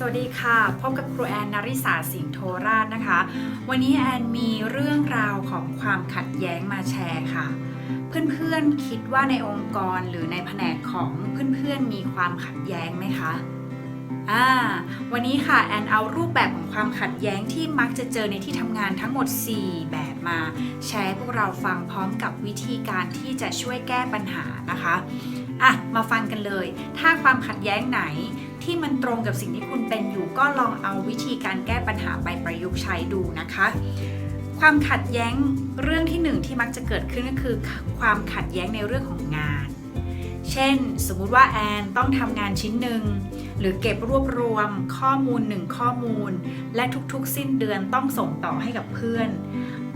สวัสดีค่ะ พบกับครูแอนนาริสาสิงห์โทราชนะคะ วันนี้แอนมีเรื่องราวของความขัดแย้งมาแชร์ค่ะ เพื่อนๆคิดว่าในองค์กรหรือในแผนกของเพื่อนๆมีความขัดแย้งไหมคะอ่าวันนี้ค่ะแอนเอารูปแบบของความขัดแย้งที่มักจะเจอในที่ทำงานทั้งหมด 4 แบบมาแชร์พวกเราฟังพร้อมกับวิธีการที่จะช่วยแก้ปัญหานะคะอะมาฟังกันเลย ถ้าความขัดแย้งไหน ที่มันตรงกับสิ่งที่คุณเป็นอยู่ ก็ลองเอาวิธีการแก้ปัญหาไปประยุกต์ใช้ดูนะคะ ความขัดแย้งเรื่องที่หนึ่งที่มักจะเกิดขึ้นก็คือ ความขัดแย้งในเรื่องของงาน เช่น สมมุติว่าแอนต้องทำงานชิ้นหนึ่งหรือเก็บรวบรวมข้อมูลหนึ่งข้อมูล และทุกๆ สิ้นเดือนต้องส่งต่อให้กับเพื่อน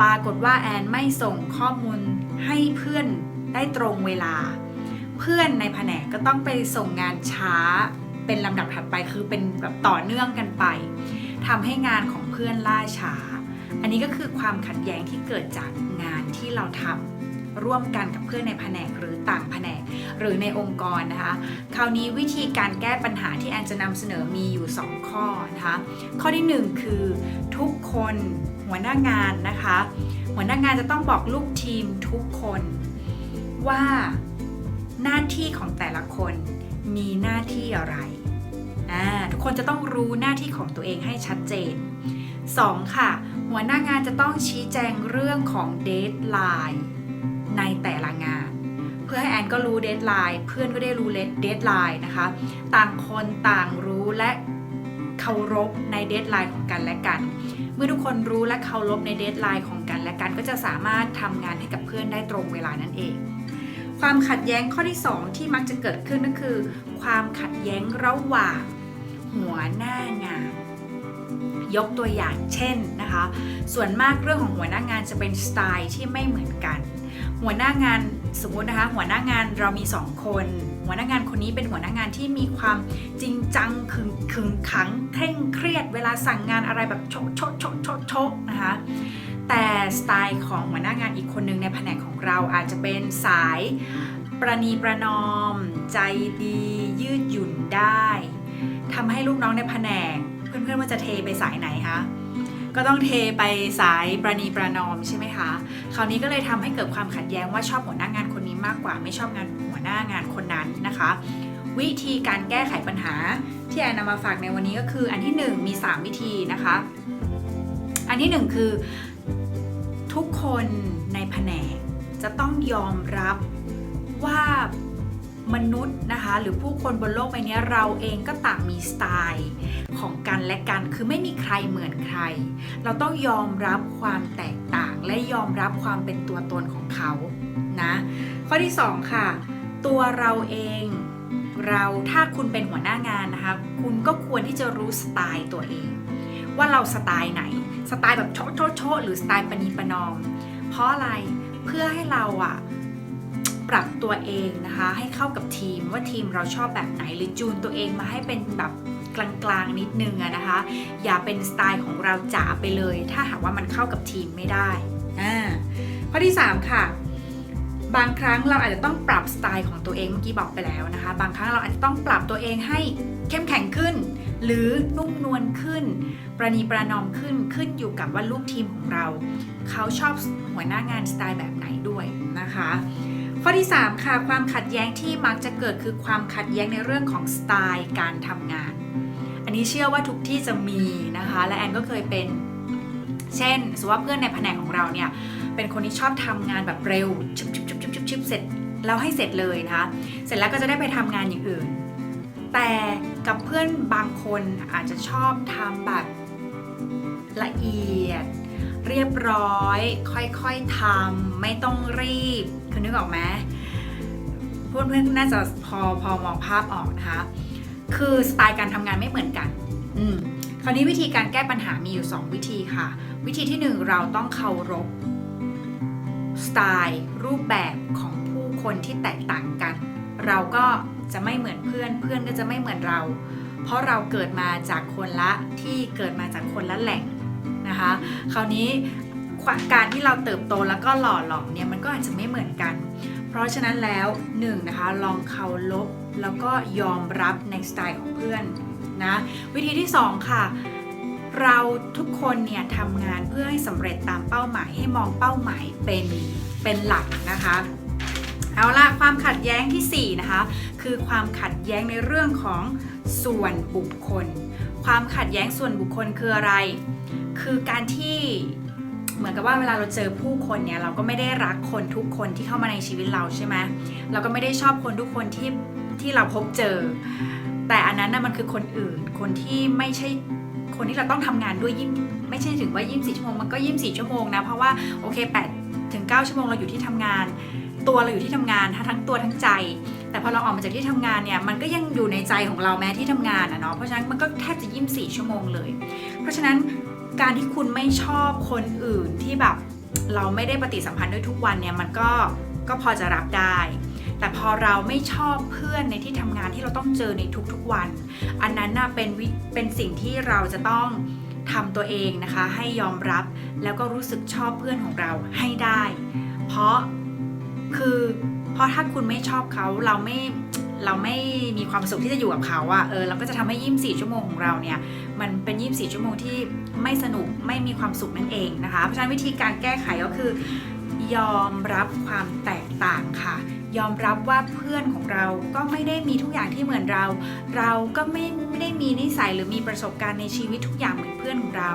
ปรากฏว่าแอนไม่ส่งข้อมูลให้เพื่อนได้ตรงเวลา เพื่อนในแผนกก็ต้องไปส่งงานช้า เป็นลำดับถัดไปคือเป็นแบบต่อเนื่องกันไปทำให้งานของเพื่อนล่าช้า อันนี้ก็คือความขัดแย้งที่เกิดจากงานที่เราทำร่วมกันกับเพื่อนในแผนกหรือต่างแผนก หรือในองค์กรนะคะ คราวนี้วิธีการแก้ปัญหาที่แอนจะนำเสนอมีอยู่ 2 ข้อนะคะ ข้อที่ 1 คือทุกคนหัวหน้างานนะคะ หัวหน้างานจะต้องบอกลูกทีมทุกคนว่าหน้าที่ของแต่ละคน มีหน้าที่อะไร ทุกคนจะต้องรู้หน้าที่ของตัวเองให้ชัดเจน 2. ค่ะ หัวหน้างานจะต้องชี้แจงเรื่องของเดทไลน์ในแต่ละงาน เพื่อให้แอนก็รู้เดทไลน์เพื่อนก็ได้รู้เดทไลน์นะคะ ต่างคนต่างรู้และเคารพในเดทไลน์ของกันและกัน เมื่อทุกคนรู้และเคารพในเดทไลน์ของกันและกัน ก็จะสามารถทำงานให้กับเพื่อนได้ตรงเวลานั่นเอง ความขัดแย้งข้อที่ 2 ที่มักจะเกิดขึ้นก็คือ ความขัดแย้งระหว่างหัวหน้างาน ยกตัวอย่างเช่นนะคะ ส่วนมากเรื่องของหัวหน้างานจะเป็นสไตล์ที่ไม่เหมือนกัน หัวหน้างานสมมตินะคะ หัวหน้างานเรามี 2 คนหัวหน้างานคนนี้เป็นหัวหน้างานที่มีความจริงจังขึงขึงขังเคร่งเครียด เวลาสั่งงานอะไรแบบโชะโชะโชะโชะโชะนะคะ แต่สไตล์ของหัวหน้างานอีกคนหนึ่งในแผนกของเราอาจจะเป็นสายประนีประนอม ใจดี ยืดหยุ่นได้ทำให้ลูกน้องในแผนก เพื่อนๆว่าจะเทไปสายไหนคะก็ต้องเทไปสายประนีประนอมใช่ไหมคะคราวนี้ก็เลยทำให้เกิดความขัดแย้งว่าชอบหัวหน้างานคนนี้มากกว่า ไม่ชอบงานหัวหน้างานคนนั้นนะคะ วิธีการแก้ไขปัญหาที่แอนนำมาฝากในวันนี้ก็คืออันที่หนึ่งมี 3 วิธีนะคะ อันที่หนึ่งคือ ทุกคนในแผนกจะต้องยอมรับว่ามนุษย์นะคะหรือผู้คนบนโลกใบนี้เราเองก็ต่างมีสไตล์ของกันและกันคือไม่มีใครเหมือนใคร เราต้องยอมรับความแตกต่างและยอมรับความเป็นตัวตนของเขานะข้อที่ 2 ค่ะ ตัวเราเองเราถ้าคุณเป็นหัวหน้างานนะคะ คุณก็ควรที่จะรู้สไตล์ตัวเอง ว่าเราสไตล์ไหน สไตล์แบบโชะโชะโชะหรือสไตล์ปณีปนอม เพราะอะไรเพื่อให้เราอะปรับตัวเองนะคะ ให้เข้ากับทีมว่าทีมเราชอบแบบไหนหรือจูนตัวเองมาให้เป็นแบบกลางๆนิดนึงอะนะคะ อย่าเป็นสไตล์ของเราจ๋าไปเลย ถ้าหากว่ามันเข้ากับทีมไม่ได้อ่าข้อที่ 3 ค่ะ บางครั้งเราอาจจะต้องปรับสไตล์ของตัวเองเมื่อกี้บอกไปแล้วนะคะ บางครั้งเราอาจจะต้องปรับตัวเองให้เข้มแข็งขึ้น หรือนุ่มนวลขึ้น ประนีประนอมขึ้นขึ้นอยู่กับว่าลูกทีมของเรา เขาชอบหัวหน้างานสไตล์แบบไหนด้วยนะคะ ข้อที่ 3 ค่ะ ความขัดแย้งที่มักจะเกิดคือความขัดแย้งในเรื่องของสไตล์การทำงาน อันนี้เชื่อว่าทุกที่จะมีนะคะ และแอนก็เคยเป็นเช่นสมมติว่าเพื่อนในแผนกของเราเนี่ยเป็นคนที่ชอบทำงานแบบเร็วชุบชุบชุบชุบชุบชุบเสร็จแล้วให้เสร็จเลยนะคะเสร็จแล้วก็จะได้ไปทำงานอย่างอื่น แต่ กับเพื่อนบางคนอาจจะชอบทำแบบละเอียด เรียบร้อย ค่อยๆทำไม่ต้องรีบคือนึกออกไหมเพื่อนๆน่าจะพอพอมองภาพออกนะคะคือสไตล์การทำงานไม่เหมือนกัน อืมคราวนี้วิธีการแก้ปัญหามีอยู่ 2 วิธีค่ะ วิธีที่ 1 เราต้องเคารพสไตล์รูปแบบของผู้คนที่แตกต่างกัน เราก็ จะไม่เหมือนเพื่อน เพื่อนก็จะไม่เหมือนเรา เพราะเราเกิดมาจากคนละที่เกิดมาจากคนละแหล่งนะคะ คราวนี้การที่เราเติบโตแล้วก็หล่อหลอมเนี่ยมันก็อาจจะไม่เหมือนกัน เพราะฉะนั้นแล้วหนึ่งนะคะลองเคารพแล้วก็ยอมรับในสไตล์ของเพื่อนนะวิธีที่สองค่ะ เราทุกคนเนี่ยทำงานเพื่อให้สำเร็จตามเป้าหมายให้มองเป้าหมายเป็นเป็นหลักนะคะ เอาละความขัดแย้งทีสี่ 4 นะคะ คือความขัดแย้งในเรื่องของส่วนบุคคล ความขัดแย้งส่วนบุคคลคืออะไร คือการที่เหมือนกับว่าเวลาเราเจอผู้คนเนี่ยเราก็ไม่ได้รักคนทุกคนที่เข้ามาในชีวิตเราใช่ไหมเราก็ไม่ได้ชอบคนทุกคนที่ที่เราพบเจอ แต่อันนั้นน่ะมันคือคนอื่น คนที่ไม่ใช่คนที่เราต้องทำงานด้วยยิ่ไม่ใช่ถึงว่า 24 ชั่วโมงมันก็ 24 ชั่วโมงนะเพราะว่าโอเค8ถึง9ชั่วโมงเราอยู่ที่ทำงาน ตัวเราอยู่ที่ทำงานทั้งตัวทั้งใจ แต่พอเราออกมาจากที่ทำงานเนี่ยมันก็ยังอยู่ในใจของเราแม้ที่ทำงานอะเนาะเพราะฉะนั้นมันก็แทบจะยี่สี่ชั่วโมงเลย เพราะฉะนั้นการที่คุณไม่ชอบคนอื่นที่แบบเราไม่ได้ปฏิสัมพันธ์ด้วยทุกวันเนี่ยมันก็ก็พอจะรับได้ แต่พอเราไม่ชอบเพื่อนในที่ทำงานที่เราต้องเจอในทุกๆวัน อันนั้นน่ะเป็นวิเป็นสิ่งที่เราจะต้องทำตัวเองนะคะ ให้ยอมรับแล้วก็รู้สึกชอบเพื่อนของเราให้ได้ เพราะ คือเพราะถ้าคุณไม่ชอบเขาเราไม่เราไม่มีความสุขที่จะอยู่กับเขาอะเออเราก็จะทำให้ยี่สี่ชั่วโมงของเราเนี่ย มันเป็นยี่สี่ชั่วโมงที่ไม่สนุกไม่มีความสุขนั่นเองนะคะ เพราะฉะนั้นวิธีการแก้ไขก็คือ ยอมรับความแตกต่างค่ะ ยอมรับว่าเพื่อนของเราก็ไม่ได้มีทุกอย่างที่เหมือนเรา เราก็ไม่ไม่ได้มีนิสัยหรือมีประสบการณ์ในชีวิตทุกอย่างเหมือนเพื่อนของเรา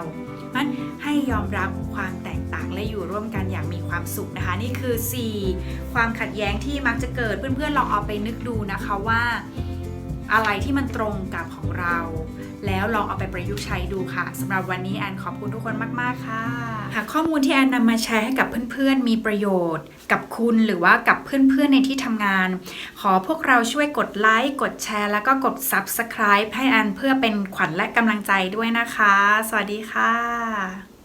นั้น ให้ยอมรับความแตกต่างและอยู่ร่วมกันอย่างมีความสุขนะคะ นี่คือ 4 ความขัดแย้งที่มักจะเกิดเพื่อนๆลองเอาไปนึกดูนะคะว่า อะไรที่มันตรงกับของเรา แล้วลองเอาไปประยุกต์ใช้ดูค่ะสำหรับวันนี้แอนขอบคุณทุกคนมาก ๆ ค่ะ หากข้อมูลที่แอนนำมาแชร์ให้กับเพื่อน ๆ มีประโยชน์ กับคุณหรือว่ากับเพื่อน ๆ ในที่ทำงาน ขอพวกเราช่วยกดไลค์กดแชร์ แล้วก็กด Subscribe ให้แอนเพื่อเป็นขวัญและกำลังใจด้วยนะคะ สวัสดีค่ะ